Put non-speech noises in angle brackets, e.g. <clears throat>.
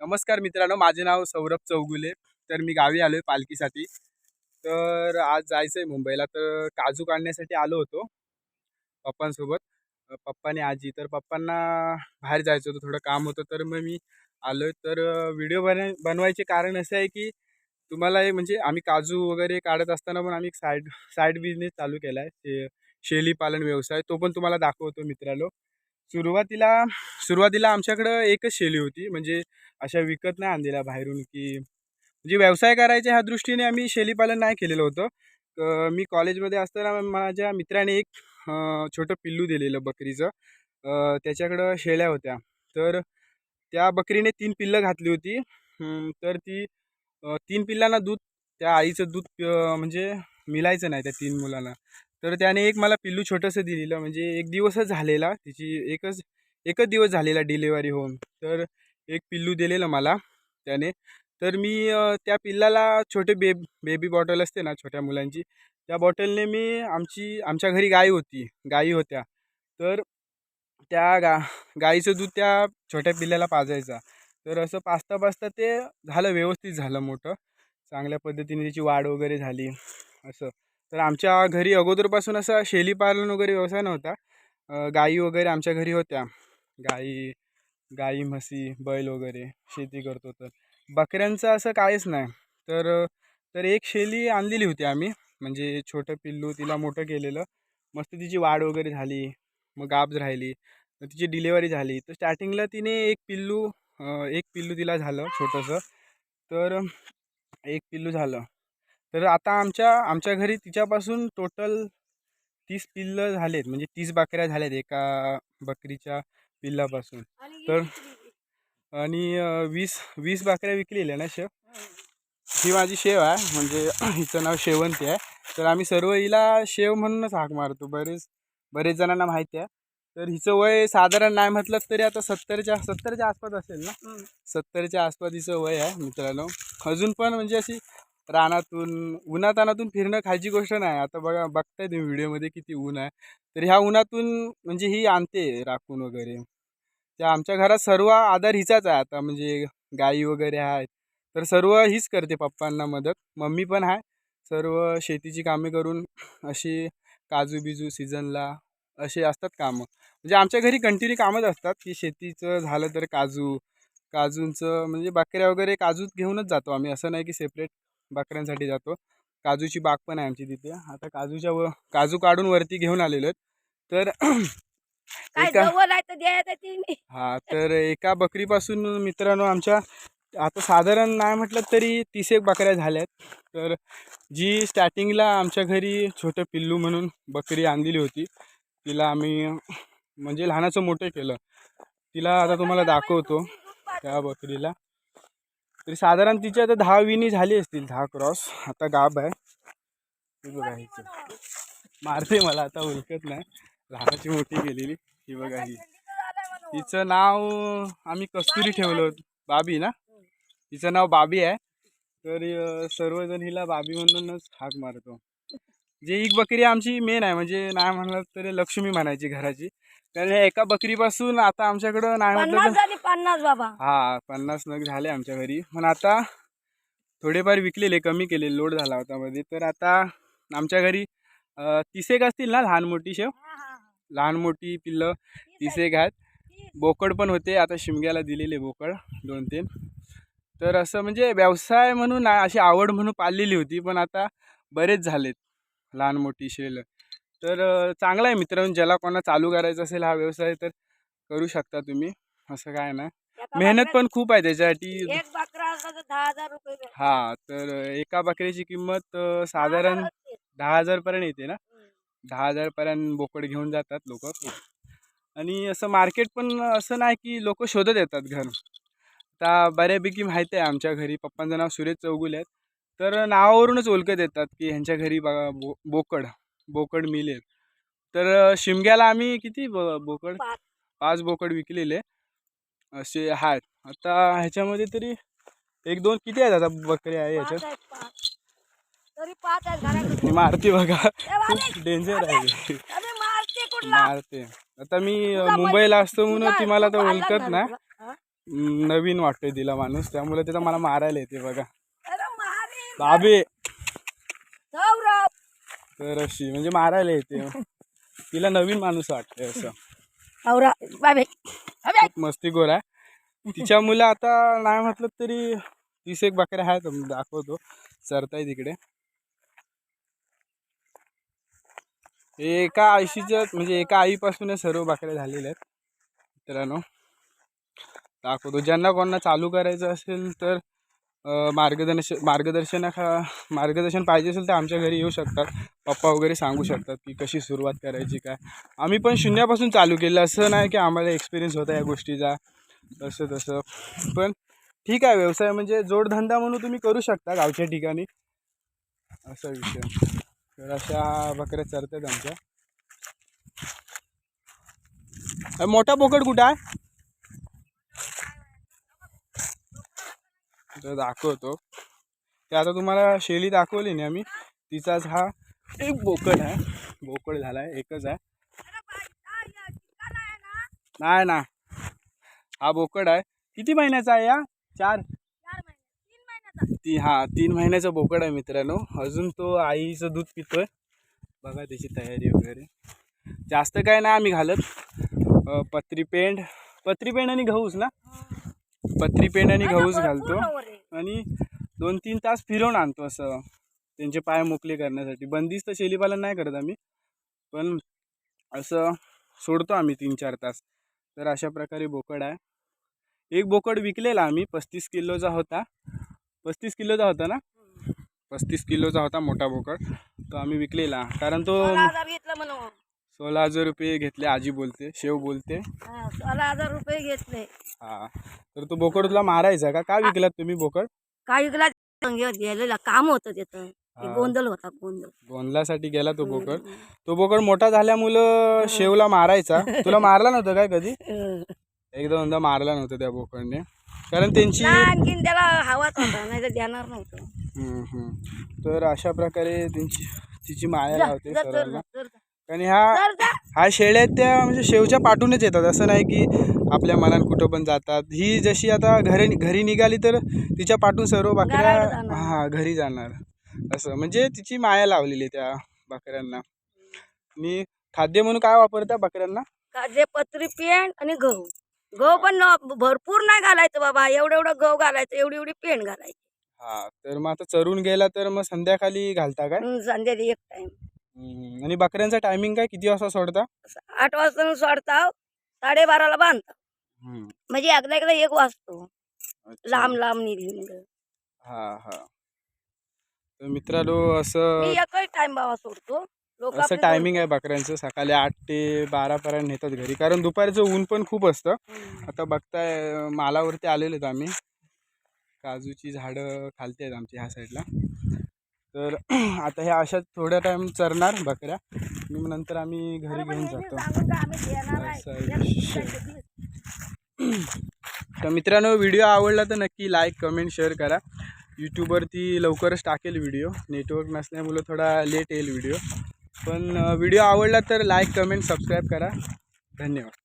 नमस्कार मित्रांनो माझे नाव सौरभ चौगुले तर मी गावी आलो आहे पालखीसाठी. तर आज जायचं आहे मुंबईला तर काजू काढण्यासाठी आलो होतो पप्पांसोबत. पप्पाने आजी तर पप्पांना बाहेर जायचं होतं थोडं काम होतं तर मग मी आलो आहे तर व्हिडिओ बन बनवायचे कारण असं आहे की तुम्हाला हे म्हणजे आम्ही काजू वगैरे काढत असताना पण आम्ही एक साईड साईड बिझनेस चालू केला आहे शेली पालन व्यवसाय तो पण तुम्हाला दाखवतो मित्रांनो. सुरुवातीला सुरुवातीला आमच्याकडं एकच शेळी होती म्हणजे अशा विकत नाही आणलेल्या बाहेरून की म्हणजे व्यवसाय करायच्या ह्या दृष्टीने आम्ही शेळीपालन नाही केलेलं होतं. मी कॉलेजमध्ये असताना माझ्या मित्राने एक छोटं पिल्लू दिलेलं बकरीचं. त्याच्याकडं शेळ्या होत्या. तर त्या बकरीने तीन पिल्लं घातली होती. तर ती तीन पिल्लांना दूध त्या आईचं दूध म्हणजे मिलायचं नाही त्या तीन मुलांना. तर त्याने एक मला पिल्लू छोटंसं दिलेलं म्हणजे एक दिवसच झालेला तिची एकच एकच दिवस झालेला डिलेवरी होऊन. तर एक पिल्लू दिलेलं मला त्याने. तर मी त्या पिल्लाला छोटे बेब बेबी बॉटल असते ना छोट्या मुलांची त्या बॉटलने मी आमची आमच्या घरी गाई होती गाई होत्या. तर त्या गा गाईचं दूध त्या छोट्या पिल्ल्याला पाजायचा. तर असं पाचता पाचता ते झालं व्यवस्थित झालं मोठं. चांगल्या पद्धतीने त्याची वाढ वगैरे झाली असं. तर आमच्या घरी अगोदरपासून असा शेळीपालन वगैरे व्यवसाय नव्हता. गाई वगैरे आमच्या घरी होत्या. गाई गाई म्हशी बैल वगैरे शेती करतो तर बकऱ्यांचं असं काहीच नाही. तर तर एक शेली आणलेली होती आम्ही. म्हणजे छोटं पिल्लू तिला मोठं केलेलं. मस्त तिची वाढ वगैरे झाली. मग गाबज राहिली. तिची डिलेवरी झाली. तर स्टार्टिंगला तिने एक पिल्लू एक पिल्लू तिला झालं छोटंसं. तर एक पिल्लू झालं. तर आता आमच्या आमच्या घरी तिच्यापासून टोटल तीस पिल्लं झालेत. म्हणजे तीस बकऱ्या झाल्यात एका बकरीच्या पिल्लापासून. तर आणि वीस वीस बकऱ्या विकलेल्या ना शेव? ही. माझी शेव आहे. म्हणजे <clears throat> हिचं नाव शेवंती आहे. तर आम्ही सर्व हिला शेव म्हणूनच हाक मारतो. बरेच बरेच जणांना माहिती आहे. तर हिचं वय साधारण नाही म्हटलं तरी आता सत्तरच्या सत्तरच्या आसपास असेल ना? सत्तरच्या आसपास हिचं वय आहे मित्रांनो. अजून पण म्हणजे अशी रानातून उन्हातानातून फिरणं खायची गोष्ट नाही. आता बघा बघताय तुम्ही व्हिडिओमध्ये किती ऊन आहे. तर ह्या उन्हातून म्हणजे ही आणते राखून वगैरे. त्या आमच्या घरात सर्व आधार हिचाच आहे आता. म्हणजे गाई वगैरे आहेत. तर सर्व हीच करते पप्पांना मदत. मम्मी पण आहे. सर्व शेतीची कामे करून अशी काजू बिजू सीझनला असे असतात कामं. म्हणजे आमच्या घरी कंटिन्यू कामच असतात. की शेतीचं झालं तर काजू काजूंचं म्हणजे बकऱ्या वगैरे काजूत घेऊनच जातो आम्ही. असं नाही की सेपरेट बकऱ्यांसाठी जातो. काजूची बाग पण आहे आमची तिथे. आता काजूच्या व काजू काढून वरती घेऊन आलेलो आहेत. तर <clears throat> एका हा तर एका बकरीपासून मित्रांनो आमच्या आता साधारण नाही म्हटलं तरी तीस एक बकऱ्या झाल्यात. तर जी स्टार्टिंगला आमच्या घरी छोटं पिल्लू म्हणून बकरी आणलेली होती तिला आम्ही म्हणजे लहानाचं मोठं केलं. तिला आता तुम्हाला दाखवतो त्या बकरीला. तरी साधारण तिची आता दहा विनी झाली असतील दहा क्रॉस. आता गाब आहे. हे बघा हिचं मारते मला आता ओळखत नाही. लहानाची मोठी गेलेली ही बघा ही. हिचं नाव आम्ही कस्तुरी ठेवलं होतं. बाबी ना? हिचं नाव बाबी आहे. तर सर्वजण हिला बाबी म्हणूनच हाक मारतो. जे एक बकरी आमची मेन आहे. म्हणजे नाही म्हणलं तरी लक्ष्मी म्हणायची घराची. कारण एका बकरीपासून आता आमच्याकडं नाही म्हटलं पन्नास झाली पन्नास बाबा. हा पन्नास नग झाले आमच्या घरी. पण आता थोडेफार विकलेले कमी केले लोड झाला होता मध्ये. तर आता आमच्या घरी अं, तीस एक असतील ना लहान मोठी शेव? लहान मोठी पिल्लं तीस एक आहेत. बोकड पण होते. आता शिमग्याला दिलेले बोकड दोन तीन. तर असं म्हणजे व्यवसाय म्हणून अशी आवड म्हणून पाळलेली होती. पण आता बरेच झालेत. लहान मोठी शेल. तर चांगला आहे मित्रांनो ज्याला कोणा चालू करायचा असेल हा व्यवसाय तर करू शकता तुम्ही. असं काय नाही. मेहनत पण खूप आहे त्याच्यासाठी. हजार. हा तर एका बकरीची किंमत अं, दहा साधारण हजार हजारपर्यंत येते ना. दहा हजारपर्यंत बोकड घेऊन जातात लोक. आणि असं मार्केट पण असं नाही की लोक शोधत येतात घर. आता बऱ्यापैकी माहिती आहे आमच्या घरी. पप्पांचं नाव सुरेश चौगुले आहेत. तर नावावरूनच ओळखत येतात की ह्यांच्या घरी बघा बो बोकड बोकड मिळेल तर शिमग्याला आम्ही किती ब बोकड? पाच. बोकड विकलेले. असे आहेत. आता ह्याच्यामध्ये तरी एक दोन किती आहेत आता बकऱ्या आहे ह्याच्यात मारती बघा. खूप डेंजर आहे. मारते आता मी मुंबईला असतो म्हणून ती मला तर ओळखत? म, नवीन वाटतोय तिला माणूस. त्यामुळे तिला मला मारायला येते बघा. सौरभ तर अशी म्हणजे मारायला येते. तिला नवीन माणूस वाटतंय असं. बाबे. खूप मस्तीखोर आहे. तिच्या मुलं आता नाही म्हटलं तरी तीस एक बकऱ्या आहेत दाखवतो. चरताय तिकडे. एका आईशीच्या म्हणजे एका आईपासूनच सर्व बकऱ्या झालेल्या आहेत. मित्रांनो दाखवतो. ज्यांना कोणाला चालू करायचं असेल तर मार्गदर्श मार्गदर्शन मार्गदर्शन मार्गदर्शन पाहिजे असेल तर आमच्या घरी येऊ शकतात. पप्पा वगैरे सांगू शकतात की कशी सुरुवात करायची काय. आम्ही पण शून्यापासून चालू केलं. असं नाही की आम्हाला एक्सपिरियन्स होता या गोष्टीचा. तसं तसं. पण ठीक आहे व्यवसाय म्हणजे जोडधंदा म्हणून तुम्ही करू शकता गावच्या ठिकाणी. असा विषय. तर अशा बकऱ्या चरतात आमच्या. मोठा बोकड कुठं आहे? तर दाखवतो. ते आता तुम्हाला शैली दाखवली ना आम्ही तिचाच हा एक बोकड आहे. बोकड झाला आहे एकच आहे. नाही ना. हा बोकड आहे. किती महिन्याचा आहे या? चार? ती हा तीन महिन्याचा बोकड आहे मित्रांनो. अजून तो आईचं दूध पितोय. बघा त्याची तयारी वगैरे. जास्त काय नाही आम्ही घालत. पत्री पेंड. पत्री पेंड आणि गहूच ना? हो. पत्री पेंड आणि गहूच घालतो. आणि दोन तीन तास फिरवून आणतो असं. त्यांचे पाय मोकळे करण्यासाठी. बंदिस्त शेलीपालन नाही करत आम्ही. पण असं सोडतो आम्ही तीन चार तास. तर अशा प्रकारे बोकड आहे. एक बोकड विकलेला आम्ही पस्तीस किलोचा होता. पस्तीस किलोचा होता ना? पस्तीस किलोचा होता मोठा बोकड. तो आम्ही विकलेला. कारण तो सोळा हजार रुपये घेतले आजी बोलते शेव बोलते. हा, सोळा हजार रुपये घेतले. हा तर तो बोकड तुला मारायचा का? काय विकलात तुम्ही बोकड? काही गेला गेलेला काम होतं तिथं. ते हा. गोंधळ होता गोंधळ. गोंधळासाठी गेला तो बोकड. तो बोकड मोठा झाल्यामुळं शेवला मारायचा. तुला मारला नव्हतं काय कधी? हं. एकदा दोनदा मारला नव्हतं त्या बोकडने. कारण त्यांची आणखीन त्याला हवाच होता नाही तर देणार नव्हतं. हम्म, हम्म. तर अशा प्रकारे त्यांची तिची माया लावते जा, जा, सर्वांना जा, जा. आणि हा जा. हा शेळ्या त्या म्हणजे शेवच्या पाठूनच येतात. असं नाही की आपल्या मनात कुठं पण जातात. ही जशी आता घरी घरी निघाली तर तिच्या पाठून सर्व बकऱ्या. हा घरी जाणार. असं. म्हणजे तिची माया लावलेली आहे त्या बकऱ्यांना. आणि खाद्य म्हणून काय वापरता बकऱ्यांना? काजे पत्री पेंड आणि गहू. गहू पण भरपूर नाही घालायचं बाबा. एवढं एवढं गहू घालायचं एवढी एवढी पेंड घालायची. हा तर मग आता चरून गेला तर मग संध्याकाळी घालता काय? संध्याकाळी एक टाइम हम्म. आणि बकऱ्यांचा टायमिंग काय? किती वाजता सोडता? आठ वाजता सोडताव साडेबाराला बांधताव हम्म. म्हणजे एकदा एकदा एक वाजतो. अच्छा. लांब लांब निघून हा हा. तर मित्रांनो मी असं एकच टाइम बाबा सोडतो. लोक असं टायमिंग आहे बकऱ्यांचं. सकाळी आठ ते बारापर्यंत नेतात घरी. कारण दुपारचं ऊन पण खूप असतं. आता बघताय अं, मालावरती आलेलो आहेत आम्ही. काजूची झाडं खालती आहेत आमच्या ह्या साईडला तर <clears throat> आता ह्या अशा थोड्या टाईम चरणार बकऱ्या. मी मग नंतर आम्ही घरी घेऊन जातो. तर मित्रांनो व्हिडिओ आवडला तर नक्की लाईक कमेंट शेअर करा. यूट्यूबवरती लवकरच टाकेल व्हिडिओ नेटवर्क नसल्यामुळं थोडा लेट येईल व्हिडिओ पण व्हिडिओ आवडला तर लाईक कमेंट सबस्क्राईब करा. धन्यवाद.